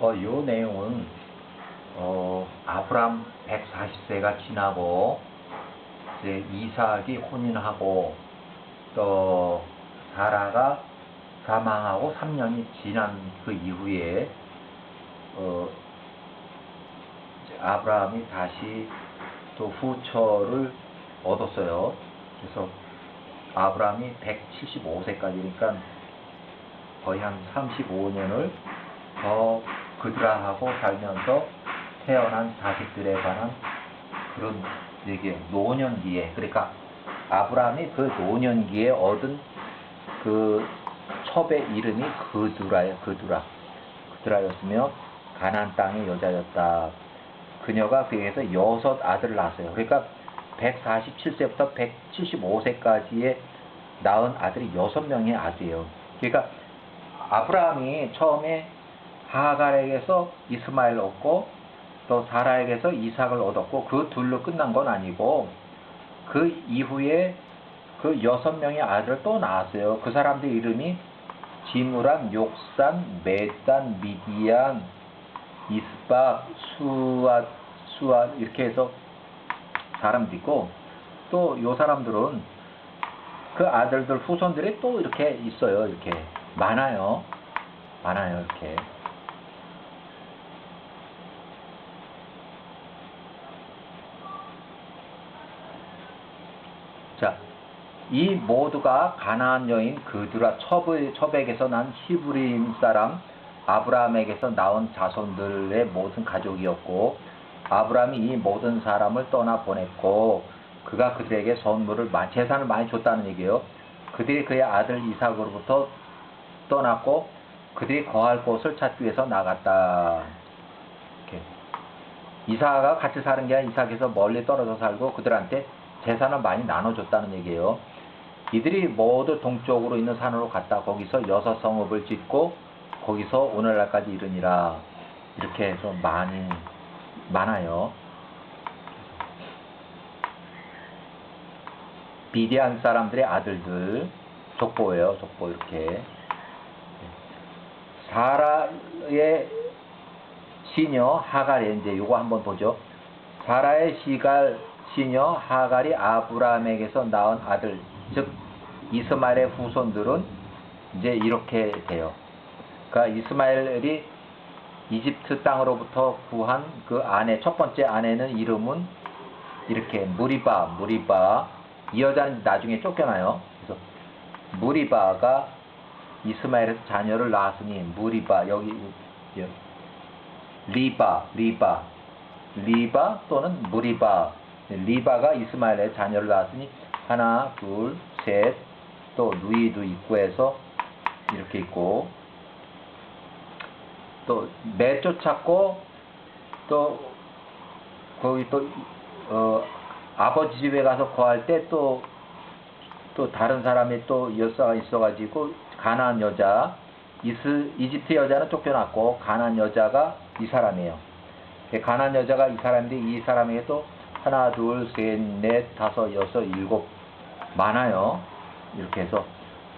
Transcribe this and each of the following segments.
어, 요 내용은 어, 아브람 140세가 지나고 이제 이삭이 혼인하고 또 사라가 사망하고 3년이 지난 그 이후에 어, 아브라함이 다시 또 후처를 얻었어요. 그래서 아브라함이 175세까지니까 거의 한 35년을 더 그들하고 살면서 태어난 자식들에 관한 그런 얘기예요. 노년기에 그러니까 아브라함이 그 노년기에 얻은 그 첩의 이름이 그두라예요. 그두라. 그두라였으며 가나안 땅의 여자였다. 그녀가 그에게서 여섯 아들을 낳았어요. 그러니까 147세부터 175세까지의 낳은 아들이 여섯 명의 아들이에요. 그러니까 아브라함이 처음에 하갈에게서 이스마엘 얻고 또 사라에게서 이삭을 얻었고 그 둘로 끝난 건 아니고 그 이후에 그 여섯 명의 아들을 또 낳았어요. 그 사람들 이름이 지무람, 욕산, 메단, 미디안, 이스박, 수앗, 수앗 이렇게 해서 사람도 있고 또 요 사람들은 그 아들들 후손들이 또 이렇게 있어요. 이렇게 많아요. 많아요. 이렇게. 자, 이 모두가 가나안 여인 그드라 첩의 첩에게서 난 히브리임 사람 아브라함에게서 나온 자손들의 모든 가족이었고 아브라함이 이 모든 사람을 떠나 보냈고 그가 그들에게 선물을 재산을 많이 줬다는 얘기예요. 그들이 그의 아들 이삭으로부터 떠났고 그들이 거할 곳을 찾기 위해서 나갔다. 이렇게. 이삭가 같이 사는 게 아니라 이삭에서 멀리 떨어져 살고 그들한테 재산을 많이 나눠줬다는 얘기예요. 이들이 모두 동쪽으로 있는 산으로 갔다 거기서 여섯 성읍을 짓고 거기서 오늘날까지 이르니라 이렇게 해서 많이 많아요. 비디안 사람들의 아들들 족보예요. 족보 이렇게 사라의 시녀 하갈이 이제 요거 한번 보죠. 사라의 시갈 시녀 하갈이 아브라함에게서 낳은 아들 즉 이스마엘의 후손들은 이제 이렇게 돼요. 그러니까 이스마엘이 이집트 땅으로부터 구한 그 아내 첫 번째 아내는 이름은 이렇게 무리바 무리바 이 여자는 나중에 쫓겨나요. 그래서 무리바가 이스마엘에서 자녀를 낳았으니 무리바 여기. 리바 리바 리바 또는 무리바 리바가 이스마엘의 자녀를 낳았으니 하나 둘 셋 또 누이도 있고 해서 이렇게 있고 또매 쫓았고 또 거기 또 어, 아버지 집에 가서 거할 때 또 또 다른 사람이 또 여사가 있어가지고 가나안 여자 이스, 이집트 여자는 쫓겨났고 가나안 여자가 이 사람이에요. 가나안 여자가 이 사람인데 이 사람에게 또 하나 둘 셋 넷 다섯 여섯 일곱 많아요. 이렇게 해서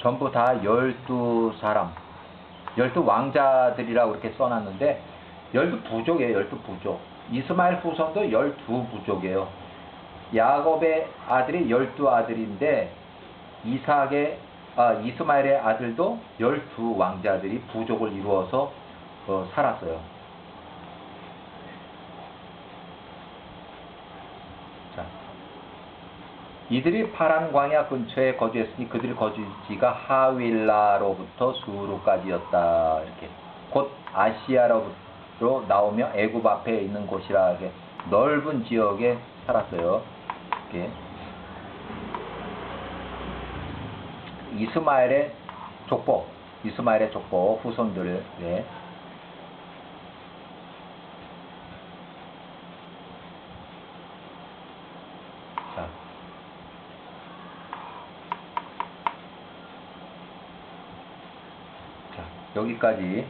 전부 다 열두 사람 열두 왕자들이라고 이렇게 써놨는데 열두 부족이에요. 열두 부족. 이스마엘 후손도 열두 부족이에요. 야곱의 아들이 열두 아들인데 이삭의 아, 이스마엘의 아들도 열두 왕자들이 부족을 이루어서 어, 살았어요. 이들이 파란 광야 근처에 거주했으니 그들의 거주지가 하윌라로부터 수루까지였다. 이렇게 곧 아시아로부터 나오며 애굽 앞에 있는 곳이라 하게 넓은 지역에 살았어요. 이렇게. 이스마엘의 족보, 이스마엘의 족보 후손들, 네. 자. 자, 여기까지